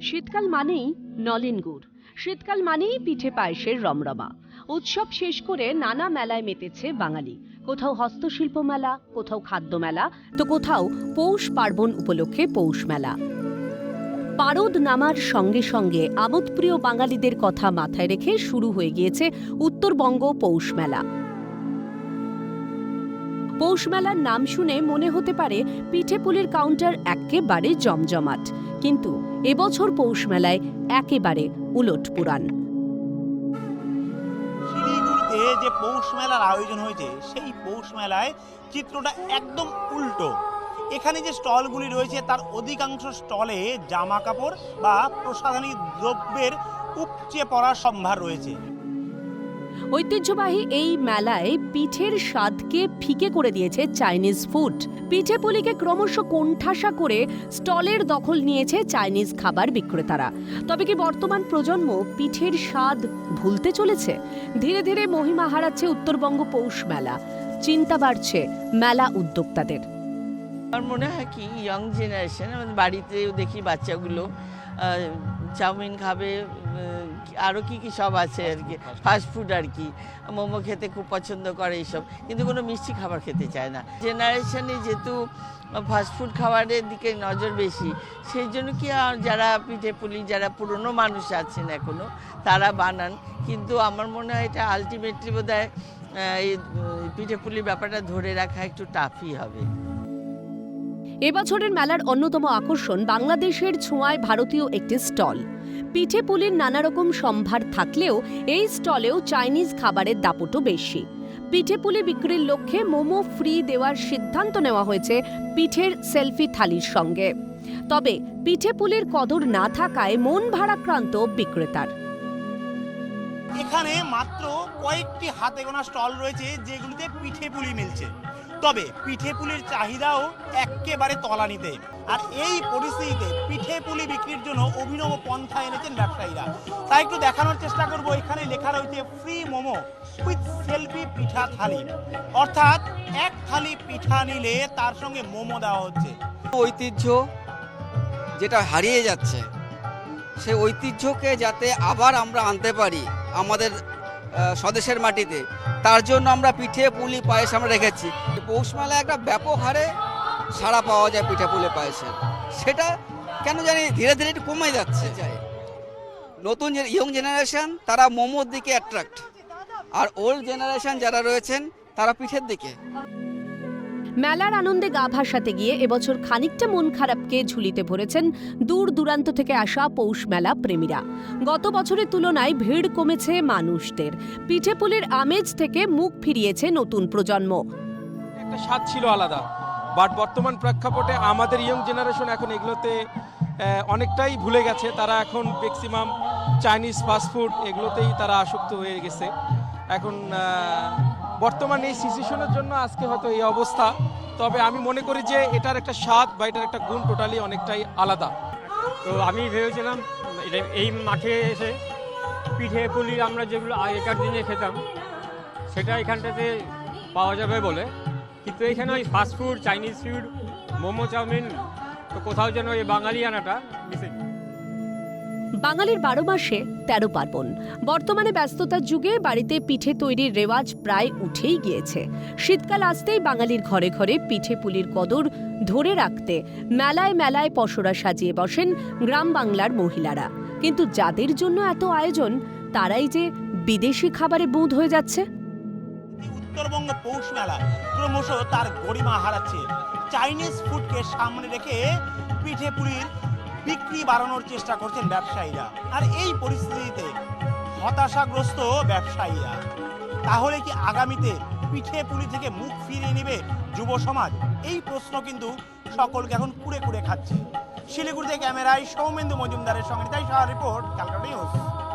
শীতকাল মানেই নলেন গুড়। শীতকাল মানেই পিঠে পায়েসের রমরমা। উৎসব শেষ করে নানা মেলায় মেতেছে বাঙালি। কোথাও হস্তশিল্প মেলা, কোথাও খাদ্য মেলা, তো কোথাও পৌষ পার্বণ উপলক্ষে পৌষ মেলা। পারদ নামার সঙ্গে সঙ্গে আমোদপ্রিয় বাঙালিদের কথা মাথায় রেখে শুরু হয়ে গিয়েছে উত্তরবঙ্গ পৌষ মেলা। পৌষ মেলার নাম শুনে মনে হতে পারে পিঠে পুলির কাউন্টার একেবারে জমজমাট। কিন্তু এবছর পৌষ মেলায় একেবারে উলট পুরাণ। শিলিগুড়িতে যে পৌষ মেলার আয়োজন হয়েছে, সেই পৌষ মেলায় চিত্রটা একদম উল্টো। এখানে যে স্টলগুলি রয়েছে, তার অধিকাংশ স্টলে জামা কাপড় বা প্রসাধনী দ্রব্যের উপচে পড়ার সম্ভার রয়েছে। ঐতিহ্যবাহী এই মেলায় পিঠের স্বাদকে ফিকে করে দিয়েছে চাইনিজ ফুড। পিঠে পুলিকে ক্রমশ কোণঠাসা করে স্টলের দখল নিয়েছে চাইনিজ খাবার বিক্রেতারা। তবে কি বর্তমান প্রজন্ম পিঠের স্বাদ ভুলতে চলেছে? ধীরে ধীরে মহিমা হারাচ্ছে উত্তরবঙ্গ পৌষ মেলা। চিন্তা বাড়ছে মেলা উদ্যোক্তাদের। আমার মনে হয় কি ইয়ং জেনারেশন আমাদের বাড়িতেও দেখি বাচ্চাগুলো চাউমিন খাবে আরও কি কি সব আছে আর কি? ফাস্ট ফুড আর কি? মোমো খেতে খুব পছন্দ করে এইসব। কিন্তু কোনো মিষ্টি খাবার খেতে চায় না। জেনারেশনে যেহেতু ফাস্ট ফুড খাবারের দিকে নজর বেশি সেই জন্য কি আর যারা পিঠে পুলি যারা পুরনো মানুষ আছেন এখনও তারা বানান। কিন্তু আমার মনে হয় এটা আলটিমেটলি বোধ হয় এই পিঠে পুলির ব্যাপারটা ধরে রাখা একটু টাফই হবে। এবছরের মেলার অন্যতম আকর্ষণ বাংলাদেশের ছোঁয়ায় ভারতীয় একটি স্টল। পিঠে পুলির নানা রকম সম্ভার থাকলেও এই স্টলেও চাইনিজ খাবারের দাপটও বেশি। পিঠে পুলি বিক্রির লক্ষ্যে মোমো ফ্রি দেওয়ার সিদ্ধান্ত নেওয়া হয়েছে পিঠের সেলফি থালির সঙ্গে। তবে পিঠে পুলির কদর না থাকায় মন ভারাক্রান্ত বিক্রেতার। এখানে মাত্র কয়েকটি হাতে গোনা স্টল রয়েছে যেগুলিতে পিঠে পুলি মিলছে। তবে পিঠে পুলির চাহিদাও একেবারে তলানিতে। আর এই পরিস্থিতিতে পিঠে পুলি বিক্রির জন্য অভিনব পন্থা এনেছেন ব্যবসায়ীরা। তাই একটু দেখানোর চেষ্টা করব এখানে লেখা রয়েছে, free momo with selfie pitha thali. অর্থাৎ এক থালি পিঠা নিলে তার সঙ্গে মোমো দেওয়া হচ্ছে। ঐতিহ্য যেটা হারিয়ে যাচ্ছে সেই ঐতিহ্যকে যাতে আবার আমরা আনতে পারি, আমাদের স্বদেশের মাটিতে। তার জন্য আমরা পিঠে, পুলি, পায়েস আমরা রেখেছি। পৌষ মেলায় একটা ব্যাপক হারে সাড়া পাওয়া যায় পিঠে, পুলি, পায়েসের। সেটা কেন জানি ধীরে ধীরে একটু কমে যাচ্ছে। যায় নতুন ইয়ং জেনারেশন, তারা মোমোর দিকে অ্যাট্রাক্ট আর ওল্ড জেনারেশন যারা রয়েছেন, তারা পিঠের দিকে। মেলার আনন্দে গা ভাসাতে গিয়ে এবছর খানিকটা মন খারাপকে ঝুলিতে ভরেছেন দূর দূরান্ত থেকে আসা পৌষ মেলা প্রেমীরা। গত বছরের তুলনায় ভিড় কমেছে মানুষদের। পিঠেপুলির আমেজ থেকে মুখ ফিরিয়েছে নতুন প্রজন্ম। একটা স্বাদ ছিল আলাদা, বাট বর্তমান প্রেক্ষাপটে আমাদের ইয়ং জেনারেশন এখন এগুলোতে অনেকটাই ভুলে গেছে। তারা এখন ম্যাক্সিমাম চাইনিজ ফাস্টফুড এগুলোতেই তারা আসক্ত হয়ে গেছে। এখন বর্তমান এই সিচুয়েশনের জন্য আজকে হয়তো এই অবস্থা। তবে আমি মনে করি যে এটার একটা স্বাদ বা এটার একটা গুণ টোটালি অনেকটাই আলাদা। তো আমি ভেবেছিলাম এই মাঠে এসে পিঠে পুলি আমরা যেগুলো আগেকার দিনে খেতাম, সেটা এখানটাতে পাওয়া যাবে বলে। কিন্তু এখানে ওই fast food Chinese food momo, chow mein, তো কোথাও যেন এই বাঙালি আনাটা মিসিং বাঙালির বারো মাসে তেরো পার্বণ। বর্তমানে ব্যস্ততার যুগে বাড়িতে পিঠে তৈরির রেওয়াজ প্রায় উঠেই গিয়েছে। শীতকাল আসতেই বাঙালির ঘরে ঘরে পিঠে পুলির কদর ধরে রাখতে মেলায় মেলায় পসরা সাজিয়ে বসেন গ্রাম বাংলার মহিলারা। কিন্তু যাদের জন্য এত আয়োজন, তারাই যে বিদেশি খাবারে বুঁদ হয়ে যাচ্ছে। উত্তরবঙ্গ পৌষ মেলা ক্রমশ তার গরিমা হারাচ্ছে। চাইনিজ ফুডকে সামনে রেখে পিঠে পুলির বিক্রি বাড়ানোর চেষ্টা করছেন ব্যবসায়ীরা। আর এই পরিস্থিতিতে হতাশাগ্রস্ত ব্যবসায়ীরা। তাহলে কি আগামীতে পিঠে পুলি থেকে মুখ ফিরিয়ে নেবে যুব সমাজ? এই প্রশ্ন কিন্তু সকলকে এখন কুড়ে কুড়ে খাচ্ছে। শিলিগুড়িতে ক্যামেরায় সৌমেন্দু মজুমদারের সঙ্গে তাই সারা রিপোর্ট, ক্যালকাটা নিউজ।